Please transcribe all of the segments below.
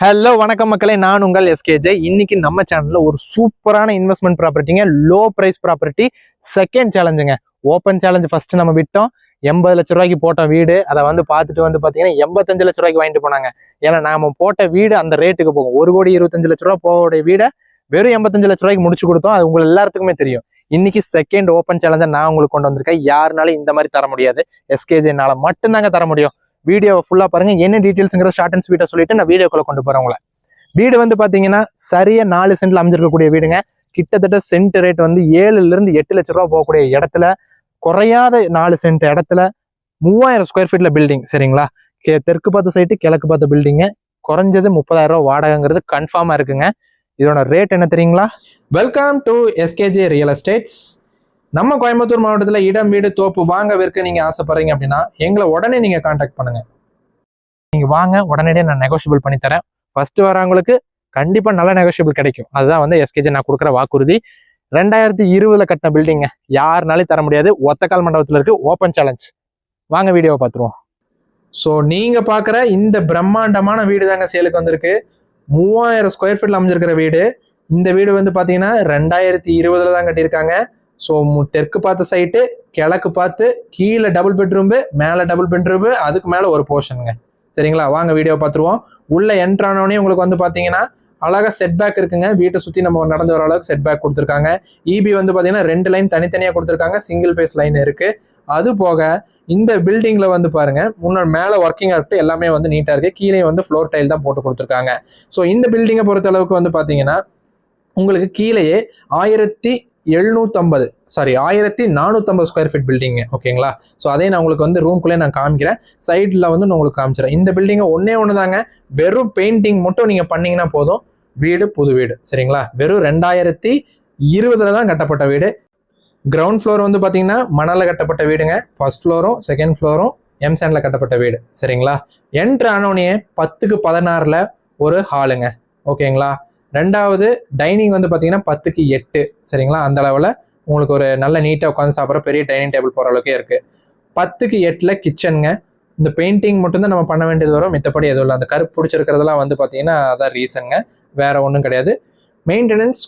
Hello வணக்கம் மக்களே. நான் உங்கள் எஸ்கேஜே இன்னைக்கு நம்ம சேனல்ல ஒரு சூப்பரான இன்வெஸ்ட்மெண்ட் ப்ராப்பர்ட்டிங்க லோ பிரைஸ் ப்ராப்பர்ட்டி செகண்ட் சேலஞ்சுங்க ஓப்பன் சேலஞ்சு ஃபர்ஸ்ட் நம்ம விட்டோம். எண்பது லட்ச ரூபாய்க்கு போட்ட வீடு அதை வந்து பார்த்துட்டு வந்து பார்த்தீங்கன்னா எண்பத்தஞ்சு லட்ச ரூபாய்க்கு வாங்கிட்டு போனாங்க. ஏன்னா நாம போட்ட வீடு அந்த ரேட்டுக்கு போகும். ஒரு கோடி இருபத்தஞ்சு லட்ச ரூபா போகக்கூடிய வீடை வெறும் எண்பத்தஞ்சு லட்ச ரூபாய்க்கு முடிச்சு கொடுத்தோம். அது உங்களுக்கு எல்லாத்துக்குமே தெரியும். இன்னைக்கு செகண்ட் ஓப்பன் சேலஞ்சை நான் உங்களுக்கு கொண்டு வந்திருக்கேன். யாருனாலும் இந்த மாதிரி தர முடியாது. எஸ்கேஜினால மட்டும்தாங்க தர முடியும். வீடியோவை ஃபுல்லாக பாருங்கள் என்ன டீட்டெயில்ஸுங்கிற ஷார்ட் அண்ட் ஸ்வீட்டை சொல்லிட்டு நான் வீடியோக்குள்ள கொண்டு போகிறேன் உங்களை. வீடு வந்து பார்த்தீங்கன்னா சரியாக நாலு சென்ட்டில் அமைஞ்சிருக்கக்கூடிய வீடுங்க. கிட்டத்தட்ட சென்ட் ரேட் வந்து ஏழுலேருந்து எட்டு லட்ச ரூபா போகக்கூடிய இடத்துல குறையாத நாலு சென்ட் இடத்துல மூவாயிரம் ஸ்கொயர் ஃபீட்டில் பில்டிங் சரிங்களா? கே- தெற்கு பார்த்த சைட்டு கிழக்கு பார்த்த பில்டிங்கு குறைஞ்சது முப்பதாயிரம் ரூபா வாடகைங்கிறது கன்ஃபார்மாக இருக்குங்க. இதோட ரேட் என்ன தெரியுங்களா? Welcome to SKJ real estates நம்ம கோயம்புத்தூர் மாவட்டத்தில் இடம் வீடு தோப்பு வாங்க விற்க நீங்கள் ஆசைப்படுறீங்க அப்படின்னா எங்களை உடனே நீங்கள் காண்டாக்ட் பண்ணுங்கள் நீங்கள் வாங்க உடனடியே நான் நெகோஷியபிள் பண்ணித்தரேன் ஃபஸ்ட்டு வரவங்களுக்கு கண்டிப்பாக நல்ல நெகோஷியபிள் கிடைக்கும். அதுதான் வந்து எஸ்கேஜி நான் கொடுக்குற வாக்குறுதி. ரெண்டாயிரத்தி இருபதில் கட்டின பில்டிங்க யாருனாலையும் தர முடியாது. ஒத்தக்கால் மண்டபத்தில் இருக்குது ஓப்பன் சேலஞ்ச் வாங்க வீடியோவை பார்த்துருவோம். ஸோ நீங்கள் பார்க்குற இந்த பிரம்மாண்டமான வீடு தாங்க சேலுக்கு வந்திருக்கு. மூவாயிரம் ஸ்கொயர் ஃபீட்டில் அமைஞ்சிருக்கிற வீடு. இந்த வீடு வந்து பார்த்தீங்கன்னா ரெண்டாயிரத்தி இருபதில் தான் கட்டியிருக்காங்க. ஸோ தெற்கு பார்த்த சைட்டு கிழக்கு பார்த்து கீழே டபுள் பெட்ரூம்பு மேலே டபுள் பெட்ரூம்பு அதுக்கு மேலே ஒரு போர்ஷனுங்க சரிங்களா? வாங்க வீடியோ பார்த்துருவோம். உள்ளே என்ட்ரானோடனே உங்களுக்கு வந்து பார்த்தீங்கன்னா அழகாக செட் பேக் இருக்குங்க. வீட்டை சுற்றி நம்ம நடந்து வர அளவுக்கு செட் பேக் கொடுத்துருக்காங்க இபி வந்து பார்த்தீங்கன்னா ரெண்டு லைன் தனித்தனியாக கொடுத்துருக்காங்க. சிங்கிள் ஃபேஸ் லைன் இருக்குது அது போக இந்த பில்டிங்கில் வந்து பாருங்க முன்னாடி மேலே ஒர்க்கிங்காக இருக்கு எல்லாமே வந்து நீட்டாக இருக்குது கீழே வந்து ஃப்ளோர் டைல் தான் போட்டு கொடுத்துருக்காங்க. ஸோ இந்த பில்டிங்கை பொறுத்த அளவுக்கு வந்து பார்த்தீங்கன்னா உங்களுக்கு கீழேயே ஆயிரத்தி எழுநூத்தம்பது. சாரி ஆயிரத்தி நானூற்றம்பது ஸ்கொயர் ஃபீட் பில்டிங்கு ஓகேங்களா ஸோ அதே நான் உங்களுக்கு வந்து ரூம்குள்ளே நான் காமிக்கிறேன். சைடில் வந்து நான் உங்களுக்கு காமிச்சிடறேன். இந்த பில்டிங்கை ஒன்றே ஒன்று தாங்க. வெறும் பெயிண்டிங் மட்டும் நீங்கள் பண்ணீங்கன்னா போதும். வீடு புது வீடு. சரிங்களா? வெறும் ரெண்டாயிரத்தி இருபதுல தான் கட்டப்பட்ட வீடு. கிரவுண்ட் ஃப்ளோர் வந்து பார்த்தீங்கன்னா மணலில் கட்டப்பட்ட வீடுங்க. ஃபர்ஸ்ட் ஃப்ளோரும் செகண்ட் ஃப்ளோரும் எம்சாண்டில் கட்டப்பட்ட வீடு. சரிங்களா? என்ட்ரு ஆனோடனே பத்துக்கு பதினாறில் ஒரு ஹாலுங்க ஓகேங்களா ரெண்டாவது டைனிங் வந்து பார்த்தீங்கன்னா பத்துக்கு எட்டு சரிங்களா? அந்த அளவில் உங்களுக்கு ஒரு நல்ல நீட்டாக உட்காந்து சாப்பிட்ற பெரிய டைனிங் டேபிள் போகிற அளவுக்கே இருக்குது பத்துக்கு எட்டில் கிச்சனுங்க இந்த பெயிண்டிங் மட்டும்தான் நம்ம பண்ண வேண்டியது வரும். மித்தப்படி எதுவும் இல்லை. அந்த கருப்பு பிடிச்சிருக்கிறதுலாம் வந்து பார்த்தீங்கன்னா அதான் ரீசனுங்க வேறு ஒன்றும் கிடையாது. மெயின்டெனன்ஸ்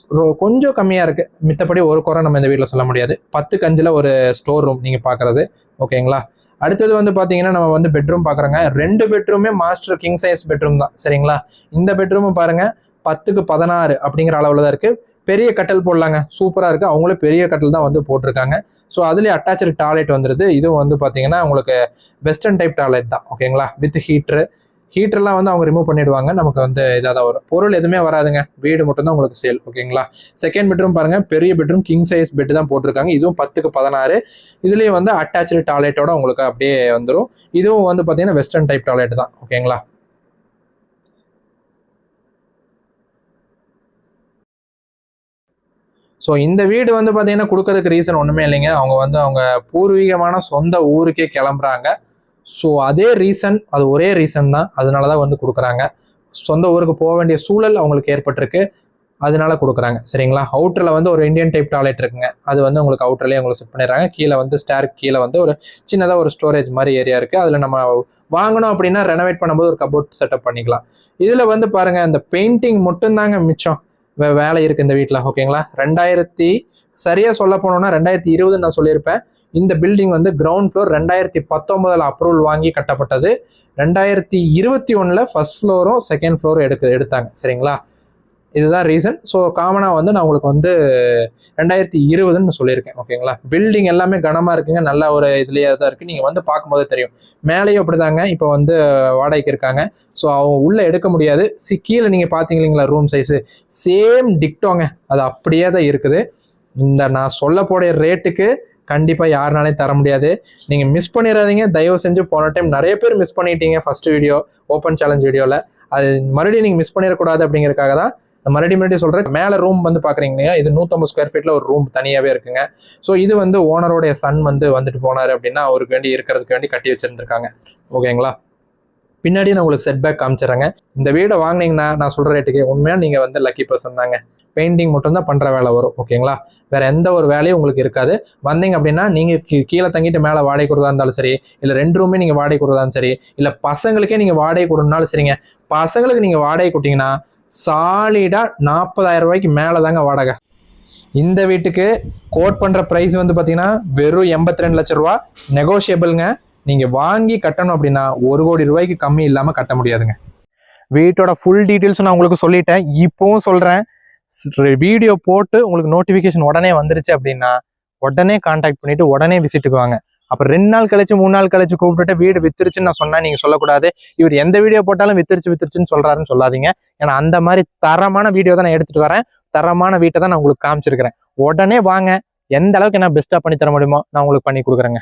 கொஞ்சம் கம்மியாக இருக்குது மித்தப்படி ஒரு குறை நம்ம இந்த வீட்டில் சொல்ல முடியாது. பத்துக்கு அஞ்சில் ஒரு ஸ்டோர் ரூம் நீங்கள் பார்க்குறது ஓகேங்களா? அடுத்தது வந்து பார்த்தீங்கன்னா நம்ம வந்து பெட்ரூம் பார்க்குறோங்க ரெண்டு பெட்ரூமே மாஸ்டர் கிங் சைஸ் பெட்ரூம் தான். சரிங்களா? இந்த பெட்ரூமும் பாருங்கள் பத்துக்கு பதினாறு அப்படிங்கிற அளவில் தான் இருக்குது பெரிய கட்டல் போடலாங்க. சூப்பராக இருக்குது அவங்களே பெரிய கட்டல் தான் வந்து போட்டிருக்காங்க. ஸோ அதுலேயே அட்டாச்சு டாய்லெட் வந்துருது. இதுவும் வந்து பார்த்தீங்கன்னா உங்களுக்கு வெஸ்டர்ன் டைப் டாய்லெட் தான். ஓகேங்களா வித் ஹீட்ரு ஹீட்டர்லாம் வந்து அவங்க ரிமூவ் பண்ணிடுவாங்க. நமக்கு வந்து இதாக தான் வரும். பொருள் எதுவுமே வராதுங்க. வீடு மட்டும்தான் உங்களுக்கு சேல் ஓகேங்களா செகண்ட் பெட்ரூம் பாருங்கள் பெரிய பெட்ரூம் கிங் சைஸ் பெட் தான் போட்டிருக்காங்க. இதுவும் பத்துக்கு பதினாறு. இதுலேயும் வந்து அட்டாச்சு டாய்லெட்டோட உங்களுக்கு அப்படியே வந்துடும் இதுவும் வந்து பார்த்தீங்கன்னா வெஸ்டர்ன் டைப் டாய்லெட் தான். ஓகேங்களா ஸோ இந்த வீடு வந்து பார்த்தீங்கன்னா கொடுக்கறதுக்கு ரீசன் ஒன்றுமே இல்லைங்க. அவங்க வந்து அவங்க பூர்வீகமான சொந்த ஊருக்கே கிளம்புறாங்க. ஸோ அதே ரீசன் அது ஒரே ரீசன் தான். அதனால தான் வந்து கொடுக்குறாங்க. சொந்த ஊருக்கு போக வேண்டிய சூழல் அவங்களுக்கு ஏற்பட்டிருக்கு. அதனால கொடுக்குறாங்க. சரிங்களா? அவுட்டரில் வந்து ஒரு இந்தியன் டைப் டாய்லெட் இருக்குங்க. அது வந்து உங்களுக்கு அவுட்டர்லேயே உங்களுக்கு செட் பண்ணிடுறாங்க. கீழே வந்து ஸ்டேர் கீழே வந்து ஒரு சின்னதாக ஒரு ஸ்டோரேஜ் மாதிரி ஏரியா இருக்குது அதில் நம்ம வாங்கணும் அப்படின்னா ரெனோவேட் பண்ணும்போது ஒரு கபோர்ட் செட்டப் பண்ணிக்கலாம். இதில் வந்து பாருங்கள் அந்த பெயிண்டிங் மட்டும்தாங்க மிச்சம். வேலை இருக்கு இந்த வீட்டில் ஓகேங்களா? ரெண்டாயிரத்தி சரியாக சொல்ல போனோம்னா ரெண்டாயிரத்தி இருபதுன்னு நான் சொல்லியிருப்பேன். இந்த பில்டிங் வந்து கிரவுண்ட் ஃப்ளோர் ரெண்டாயிரத்தி பத்தொன்பதுல அப்ரூவல் வாங்கி கட்டப்பட்டது. ரெண்டாயிரத்தி இருபத்தி ஒன்றில் ஃபர்ஸ்ட் ஃப்ளோரும் செகண்ட் ஃப்ளோரும் எடுக்க எடுத்தாங்க சரிங்களா? இதுதான் ரீசன் ஸோ காமனாக வந்து நான் உங்களுக்கு வந்து ரெண்டாயிரத்தி இருபதுன்னு சொல்லியிருக்கேன் ஓகேங்களா? பில்டிங் எல்லாமே கனமாக இருக்குங்க நல்ல ஒரு இதுலேயே தான் இருக்குது நீங்கள் வந்து பார்க்கும்போது தெரியும். மேலேயும் அப்படிதாங்க இப்போ வந்து வாடகைக்கு இருக்காங்க. ஸோ அவங்க உள்ளே எடுக்க முடியாது. சி கீழே நீங்கள் பார்த்தீங்க இல்லைங்களா ரூம் சைஸு சேம் டிக்டோங்க அது அப்படியே தான் இருக்குது. இந்த நான் சொல்ல போடைய ரேட்டுக்கு கண்டிப்பாக யாருனாலையும் தர முடியாது. நீங்கள் மிஸ் பண்ணிடாதீங்க தயவு செஞ்சு போன டைம் நிறைய பேர் மிஸ் பண்ணிட்டீங்க ஃபர்ஸ்ட் வீடியோ ஓப்பன் சேலஞ்ச் வீடியோவில் அது மறுபடியும் நீங்கள் மிஸ் பண்ணிடக்கூடாது அப்படிங்கிறதுக்காக தான் மறுபடியும் மறுபடியும் சொல்கிறேன் மேலே ரூம் வந்து பார்க்குறீங்க இல்லையா இது நூற்றம்பது ஸ்கொயர் ஃபீட்டில் ஒரு ரூம் தனியாகவே இருக்குங்க. ஸோ இது வந்து ஓனருடைய சன் வந்து வந்துட்டு போனார் அப்படின்னா அவருக்கு வேண்டி இருக்கிறதுக்கு வேண்டி கட்டி வச்சிருந்துருக்காங்க. ஓகேங்களா பின்னாடி நான் உங்களுக்கு செட் பேக் காமிச்சிடுறேங்க. இந்த வீடை வாங்கினீங்கன்னா நான் சொல்கிற ரேட்டுக்கு உண்மையாக நீங்கள் வந்து லக்கி பர்சன் தாங்க. பெயிண்டிங் மட்டும்தான் பண்ணுற வேலை வரும். ஓகேங்களா வேறு எந்த ஒரு வேலையும் உங்களுக்கு இருக்காது. வந்தீங்க அப்படின்னா நீங்கள் கீழே தங்கிட்டு மேலே வாடகை கொடுத்தா இருந்தாலும் சரி இல்லை ரெண்டு ரூமே நீங்கள் வாடகை கொடுத்தாலும் சரி இல்லை பசங்களுக்கே நீங்கள் வாடகை கொடுனாலும் சரிங்க. பசங்களுக்கு நீங்கள் வாடகை கொடுத்தீங்கன்னா சாலிடாக நாற்பதாயிரம் ரூபாய்க்கு மேலே தாங்க வாடகை. இந்த வீட்டுக்கு கோட் பண்ணுற ப்ரைஸ் வந்து பார்த்தீங்கன்னா வெறும் எண்பத்தி ரெண்டு லட்ச ரூபா. நெகோஷியபிள்ங்க நீங்கள் வாங்கி கட்டணும் அப்படின்னா ஒரு கோடி ரூபாய்க்கு கம்மி இல்லாமல் கட்ட முடியாதுங்க. வீட்டோட ஃபுல் டீட்டெயில்ஸ் நான் உங்களுக்கு சொல்லிட்டேன். இப்போவும் சொல்கிறேன் வீடியோ போட்டு உங்களுக்கு நோட்டிஃபிகேஷன் உடனே வந்துருச்சு அப்படின்னா உடனே காண்டாக்ட் பண்ணிவிட்டு உடனே விசிட்டுக்கு வாங்க. அப்புறம் ரெண்டு நாள் கழிச்சு மூணு நாள் கழிச்சு கூப்பிட்டுட்டு வீடு வித்துருச்சுன்னு நான் சொன்னா நீங்க சொல்லக்கூடாது. இவர் எந்த வீடியோ போட்டாலும் வித்துருச்சு வித்துருச்சுன்னு சொல்றாருன்னு சொல்லாதீங்க. ஏன்னா அந்த மாதிரி தரமான வீடியோ தான் நான் எடுத்துட்டு வரேன். தரமான வீட்டை தான் நான் உங்களுக்கு காமிச்சிருக்கிறேன். உடனே வாங்க. எந்த அளவுக்கு என்ன பெஸ்ட்டாக பண்ணி தர முடியுமோ நான் உங்களுக்கு பண்ணி கொடுக்குறேங்க.